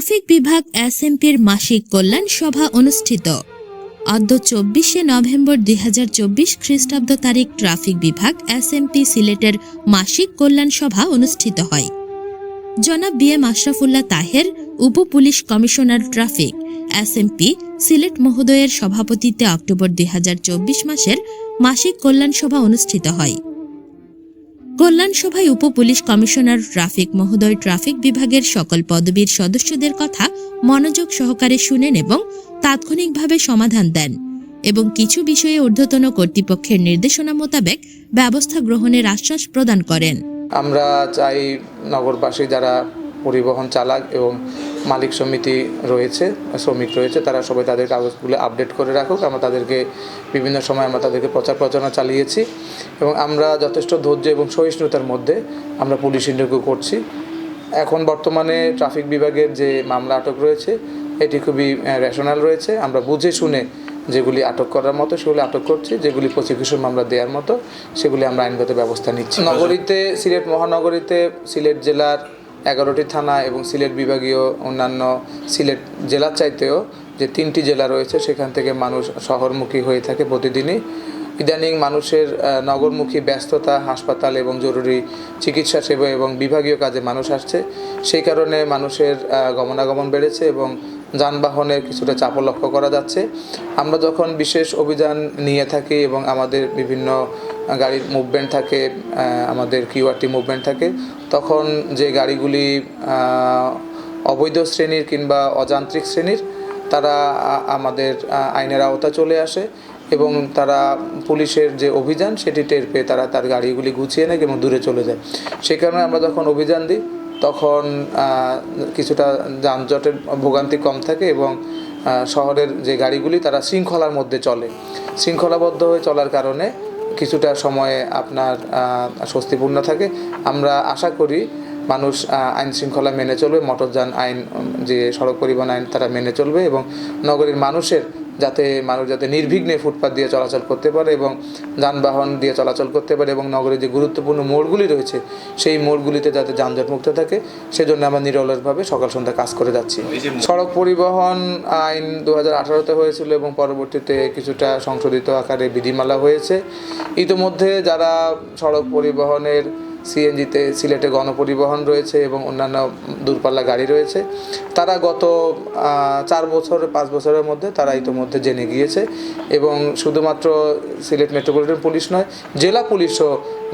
Traffic বিভাগ এসএমপির মাসিক কল্যাণ সভা অনুষ্ঠিত। অদ্য চব্বিশে নভেম্বর দুই হাজার চব্বিশ খ্রিস্টাব্দ তারিখ ট্রাফিক বিভাগ এসএমপি সিলেটের মাসিক কল্যাণ সভা অনুষ্ঠিত হয়। জনাব বি এম আশরাফুল্লাহ তাহের উপ police commissioner traffic, SMP Sylhet মহোদয়ের সভাপতিত্বে অক্টোবর দুই হাজার চব্বিশ মাসের মাসিক কল্যাণ সভা অনুষ্ঠিত হয়। কল্যাণ সভায় উপ পুলিশ কমিশনার ট্রাফিক মহোদয় ট্রাফিক বিভাগের সকল পদবীর সদস্যদের কথা মনোযোগ সহকারে শুনেন এবং তাৎক্ষণিকভাবে সমাধান দেন এবং কিছু বিষয়ে ঊর্ধ্বতন কর্তৃপক্ষের নির্দেশনা মোতাবেক ব্যবস্থা গ্রহণের আশ্বাস প্রদান করেন। আমরা চাই নগরবাসী যারা পরিবহন চালাক এবং মালিক সমিতি রয়েছে শ্রমিক রয়েছে তারা সবাই তাদের কাগজগুলো আপডেট করে রাখুক। আমরা তাদেরকে বিভিন্ন সময় আমরা তাদেরকে প্রচার প্রচারণা চালিয়েছি এবং আমরা যথেষ্ট ধৈর্য এবং সহিষ্ণুতার মধ্যে আমরা পুলিশ ইন্টারভিউ করছি। এখন বর্তমানে ট্রাফিক বিভাগের যে মামলা আটক রয়েছে এটি খুবই রেশনাল রয়েছে। আমরা বুঝে শুনে যেগুলি আটক করার মতো সেগুলি আটক করছি যেগুলি প্রসিকিউশন মামলা দেওয়ার মতো সেগুলি আমরা আইনগত ব্যবস্থা নিচ্ছি। নগরীতে সিলেট মহানগরীতে সিলেট জেলার এগারোটি থানা এবং সিলেট বিভাগীয় অন্যান্য সিলেট জেলার চাইতেও যে তিনটি জেলা রয়েছে, সেখান থেকে মানুষ শহরমুখী হয়ে থাকে প্রতিদিনই। ইদানিং মানুষের নগরমুখী ব্যস্ততা, হাসপাতাল এবং জরুরি চিকিৎসা সেবা এবং বিভাগীয় কাজে মানুষ আসছে। সেই কারণে মানুষের গমনাগমন বেড়েছে এবং যানবাহনের কিছুটা চাপও লক্ষ্য করা যাচ্ছে। আমরা যখন বিশেষ অভিযান নিয়ে থাকি এবং আমাদের বিভিন্ন গাড়ির মুভমেন্ট থাকে আমাদের কিউআরটি মুভমেন্ট থাকে, তখন যে গাড়িগুলি অবৈধ শ্রেণির কিংবা অযান্ত্রিক শ্রেণির, তারা আমাদের আইনের আওতা চলে আসে এবং তারা পুলিশের যে অভিযান, সেটি টের পেয়ে তারা তার গাড়িগুলি গুছিয়ে নেয় এবং দূরে চলে যায়। সেই কারণে আমরা যখন অভিযান দিই তখন কিছুটা যানজটের ভোগান্তি কম থাকে এবং শহরের যে গাড়িগুলি তারা শৃঙ্খলার মধ্যে চলে। শৃঙ্খলাবদ্ধ হয়ে চলার কারণে কিছুটা সময়ে আপনার স্বস্তিপূর্ণ থাকে। আমরা আশা করি মানুষ আইন শৃঙ্খলা মেনে চলবে, মোটরযান আইন, যে সড়ক পরিবহন আইন তারা মেনে চলবে এবং নগরীর মানুষের যাতে মানুষ যাতে নির্বিঘ্নে ফুটপাত দিয়ে চলাচল করতে পারে এবং যানবাহন দিয়ে চলাচল করতে পারে এবং নগরের যে গুরুত্বপূর্ণ মোড়গুলি রয়েছে সেই মোড়গুলিতে যাতে যানজট মুক্ত থাকে সেজন্য আমরা নিরলসভাবে সকাল সন্ধ্যা কাজ করে যাচ্ছি। সড়ক পরিবহন আইন দু হাজার আঠারোতে হয়েছিল এবং পরবর্তীতে কিছুটা সংশোধিত আকারে বিধিমালা হয়েছে। ইতিমধ্যে যারা সড়ক পরিবহনের সিএনজিতে সিলেটে গণপরিবহন রয়েছে এবং অন্যান্য দূরপাল্লা গাড়ি রয়েছে। তারা গত চার বছর, পাঁচ বছরের মধ্যে তারা ইতিমধ্যে জেনে গিয়েছে এবং শুধুমাত্র সিলেট মেট্রোপলিটন পুলিশ নয়, জেলা পুলিশও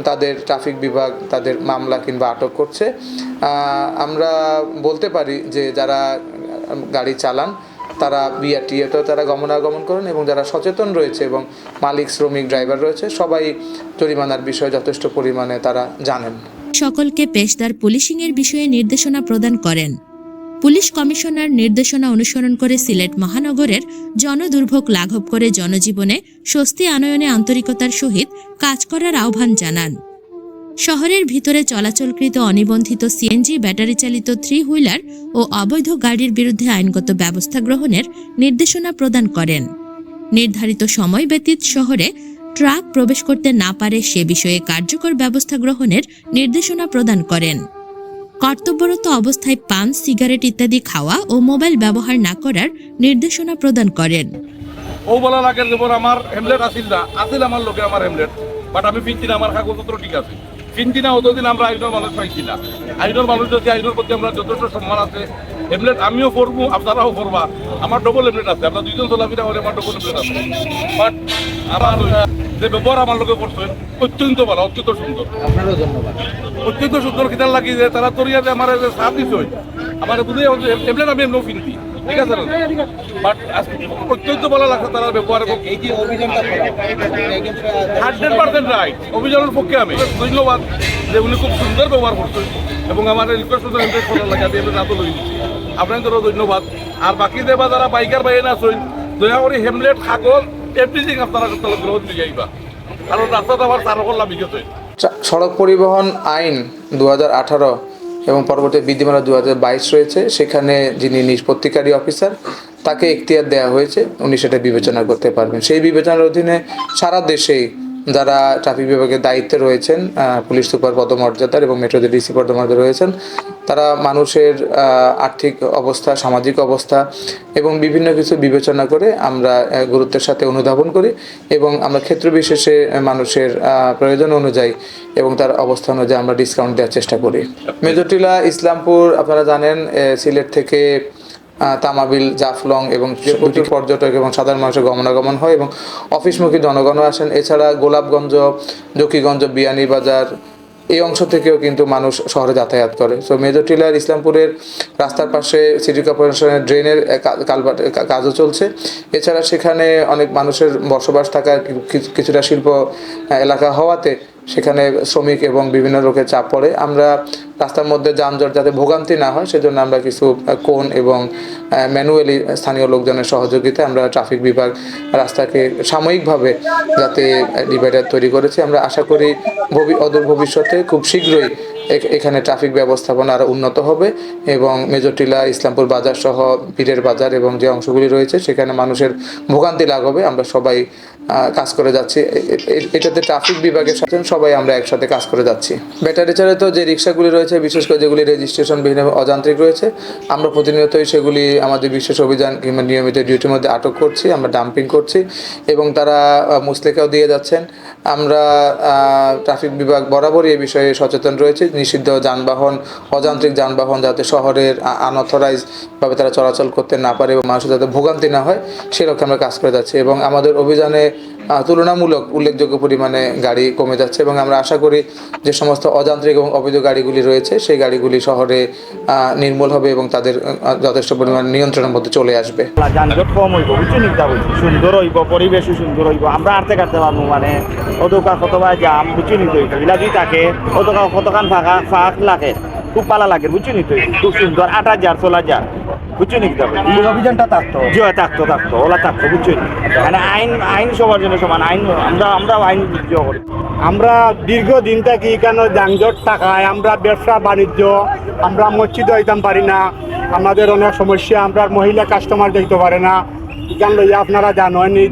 তাদের ট্রাফিক বিভাগ, তাদের মামলা কিংবা আটক করছে। আমরা বলতে পারি যে যারা গাড়ি চালান তারা বিআরটিএতেও তারা গমনাগমন করেন এবং যারা সচেতন রয়েছে এবং মালিক, শ্রমিক, ড্রাইভার রয়েছে, সবাই জরিমানার বিষয়ে যথেষ্ট পরিমাণে তারা জানেন। সকলকে পেশদার পুলিশিংয়ের বিষয়ে নির্দেশনা প্রদান করেন। পুলিশ কমিশনার নির্দেশনা অনুসরণ করে সিলেট মহানগরের জনদুর্ভোগ লাঘব করে জনজীবনে স্বস্তি আনয়নে আন্তরিকতার সহিত কাজ করার আহ্বান জানান। শহরের ভিতরে চলাচলকৃত অনিবন্ধিত সিএনজি ব্যাটারি চালিত থ্রি হুইলার ও অবৈধ গাড়ির বিরুদ্ধে আইনগত ব্যবস্থা গ্রহণের নির্দেশনা প্রদান করেন। নির্ধারিত সময় ব্যতীত শহরে ট্রাক প্রবেশ করতে না পারে সে বিষয়ে কার্যকর ব্যবস্থা গ্রহণের নির্দেশনা প্রদান করেন। কর্তব্যরত অবস্থায় পান, সিগারেট ইত্যাদি খাওয়া ও মোবাইল ব্যবহার না করার নির্দেশনা প্রদান করেন। ও আমার হেমলেট আসিল না। আসিল আমার লোকে আমার হেমলেট, বাট আমি আমার কাগজপত্র ঠিক আছে। ফিনছি না অতদিন আমরা আইনের মানুষ পাইছি না। আইনের মানুষ যদি আইনের প্রতি আমরা যথেষ্ট সম্মান আছে হেমলেট আমিও পরবো আপনারাও পরবা আমার ডবল হেমলেট আছে আমরা দুইজন চলাফেরা করে আমার ডবল হেমলেট আছে। বাট আমার যে ব্যবহার আমার লোকে করছেন অত্যন্ত ভালো অত্যন্ত সুন্দর। অত্যন্ত সুন্দর খিদার লাগি যে তারা তরিয়া যে আমার সাথ দিছে আমার বুঝে এমলেট আমি এমন ফিনতি ঠিক আছে বাট অত্যন্ত ভালো লাগছে তারা ব্যবহার হান্ড্রেড পার্সেন্ট রাইট অভিযানের পক্ষে আমি ধন্যবাদ যে উনি খুব সুন্দর ব্যবহার করছেন এবং আমার রিকোয়েস্ট করতে করার লাগে আমি তো লই ধন্যবাদ। আর বাকি দেবা যারা বাইকার বাইরে না দয়া করে হেমলেট খাগল এভরিথিং আপনারা গ্রহণ দিয়ে যাইবা। কারণ রাস্তাটা আমার চার করলাম সড়ক পরিবহন আইন দু এবং পরবর্তী বিধিমালা দু রয়েছে, সেখানে যিনি নিষ্পত্তিকারী অফিসার, তাকে এখতিয়ার দেওয়া হয়েছে, উনি সেটা বিবেচনা করতে পারবেন। সেই বিবেচনার অধীনে সারা দেশেই যারা ট্রাফিক বিভাগের দায়িত্বে রয়েছেন পুলিশ সুপার পদমর্যাদার এবং মেট্রোদের ডিসি পদমর্যাদা রয়েছেন তারা মানুষের আর্থিক অবস্থা সামাজিক অবস্থা এবং বিভিন্ন কিছু বিবেচনা করে আমরা গুরুত্বের সাথে অনুধাবন করি এবং আমরা ক্ষেত্র বিশেষে মানুষের প্রয়োজন অনুযায়ী এবং তার অবস্থা অনুযায়ী আমরা ডিসকাউন্ট দেওয়ার চেষ্টা করি। মেজরটিলা ইসলামপুর আপনারা জানেন সিলেট থেকে তামাবিল জাফলং এবং প্রচুর পর্যটক এবং সাধারণ মানুষের গমনাগমন হয় এবং অফিসমুখী জনগণও আসেন। এছাড়া গোলাপগঞ্জ জকিগঞ্জ বিয়ানীবাজার এই অংশ থেকেও কিন্তু মানুষ শহরে যাতায়াত করে। সো মেজর টিলার ইসলামপুরের রাস্তার পাশে সিটি কর্পোরেশনের ড্রেনের কালভার্ট কাজও চলছে। এছাড়া সেখানে অনেক মানুষের বসবাস থাকার কি- কিছুটা শিল্প এলাকা হওয়াতে সেখানে শ্রমিক এবং বিভিন্ন লোকের চাপ পড়ে। আমরা রাস্তার মধ্যে যানজট যাতে ভোগান্তি না হয়, সেজন্য আমরা কিছু কোন এবং ম্যানুয়ালি স্থানীয় লোকজনের সহযোগিতায় আমরা ট্রাফিক বিভাগ রাস্তাকে সাময়িকভাবে যাতে ডিভাইডার তৈরি করেছি। আমরা আশা করি ভবি- অদূর ভবিষ্যতে খুব শীঘ্রই এখানে ট্রাফিক ব্যবস্থাপনা আরও উন্নত হবে এবং মেজরটিলা ইসলামপুর বাজার সহ, পীরের বাজার এবং যে অংশগুলি রয়েছে, সেখানে মানুষের ভোগান্তি লাঘবে। আমরা সবাই কাজ করে যাচ্ছি। এটাতে ট্রাফিক বিভাগের সাথে সবাই আমরা একসাথে কাজ করে যাচ্ছি। ব্যাটারি চালিত যে রিক্সাগুলি রয়েছে, বিশেষ করে যেগুলি রেজিস্ট্রেশন বিহীন অযান্ত্রিক রয়েছে, আমরা প্রতিনিয়তই সেগুলি আমাদের বিশেষ অভিযান কিংবা নিয়মিত ডিউটির মধ্যে আটক করছি, আমরা ডাম্পিং করছি এবং তারা মুসলেকাও দিয়ে যাচ্ছেন। আমরা ট্রাফিক বিভাগ বরাবরই এ বিষয়ে সচেতন রয়েছে। নিষিদ্ধ যানবাহন, অযান্ত্রিক যানবাহন যাতে শহরের আনঅথরাইজ ভাবে তারা চলাচল করতে না পারে এবং মানুষের যাতে ভোগান্তি না হয় সেরকম আমরা কাজ করে যাচ্ছি এবং আমাদের অভিযানে তুলনামূলক উল্লেখযোগ্য পরিমাণে গাড়ি কমে যাচ্ছে এবং আমরা আশা করি যে সমস্ত অযান্ত্রিক এবং অবৈধ গাড়িগুলি রয়েছে, সেই গাড়িগুলি শহরে নির্মূল হবে এবং তাদের যথেষ্ট পরিমাণ নিয়ন্ত্রণের মধ্যে চলে আসবে। যানজট কম হইব বুঝছি নিকটা হইব সুন্দর হইব, পরিবেশও সুন্দর হইব। আমরা আর্তে কাটতে পারব মানে অতকার কতবার জাম বুঝছি নিতে হইতো বিলাজি থাকে অতকার কতখান ফাঁকা, ফাঁক লাগে, খুব ভালো লাগে বুঝছি নিতে খুব সুন্দর, আট হাজার, ষোলো হাজার। বুঝছি নিতে এই অভিযানটা থাকতো জি থাকতো থাকতো ওলা থাকতো বুঝছি মানে আইন আইন সবার জন্য সমান। আইন আমরা আমরা আইন করি। আমরা দীর্ঘদিন থেকে এখানে যানজট থাকায় আমরা ব্যবসা বাণিজ্য আমরা মসজিদ হইতাম পারি না। আমাদের অনেক সমস্যা আমরা মহিলা কাস্টমার দেখতে পারে না। কেন লইয়া আপনারা জানেন এই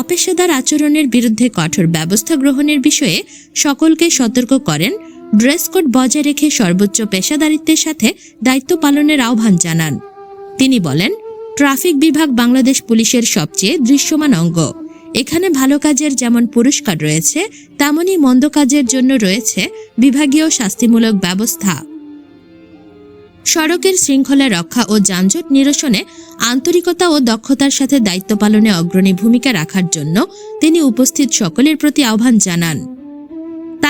অপেশাদার আচরণের বিরুদ্ধে কঠোর ব্যবস্থা গ্রহণের বিষয়ে সকলকে সতর্ক করেন ড্রেস কোড বজায় রেখে সর্বোচ্চ পেশাদারিত্বের সাথে দায়িত্ব পালনের আহ্বান জানান। তিনি বলেন, ট্রাফিক বিভাগ বাংলাদেশ পুলিশের সবচেয়ে দৃশ্যমান অঙ্গ। এখানে ভালো কাজের যেমন পুরস্কার রয়েছে, তেমনই মন্দ কাজের জন্য রয়েছে বিভাগীয় শাস্তিমূলক ব্যবস্থা। সড়কের শৃঙ্খলা রক্ষা ও যানজট নিরসনে আন্তরিকতা ও দক্ষতার সাথে দায়িত্ব পালনে অগ্রণী ভূমিকা রাখার জন্য তিনি উপস্থিত সকলের প্রতি আহ্বান জানান।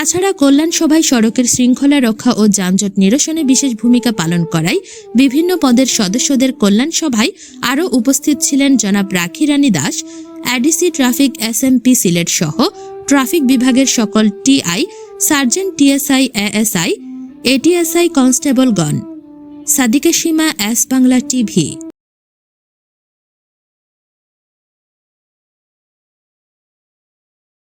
তাছাড়া কল্যাণ সভায় সড়কের শৃঙ্খলা রক্ষা ও যানজট নিরসনে বিশেষ ভূমিকা পালন করায় বিভিন্ন পদের সদস্যদের কল্যাণ সভায় আরও উপস্থিত ছিলেন জনাব Rakhi Rani Das ADC traffic S SMP Sylhet সহ ট্রাফিক বিভাগের সকল TI, sergeant TSI, ASI, ATSI কনস্টেবলগণ Sadika সীমা, এস বাংলা টিভি।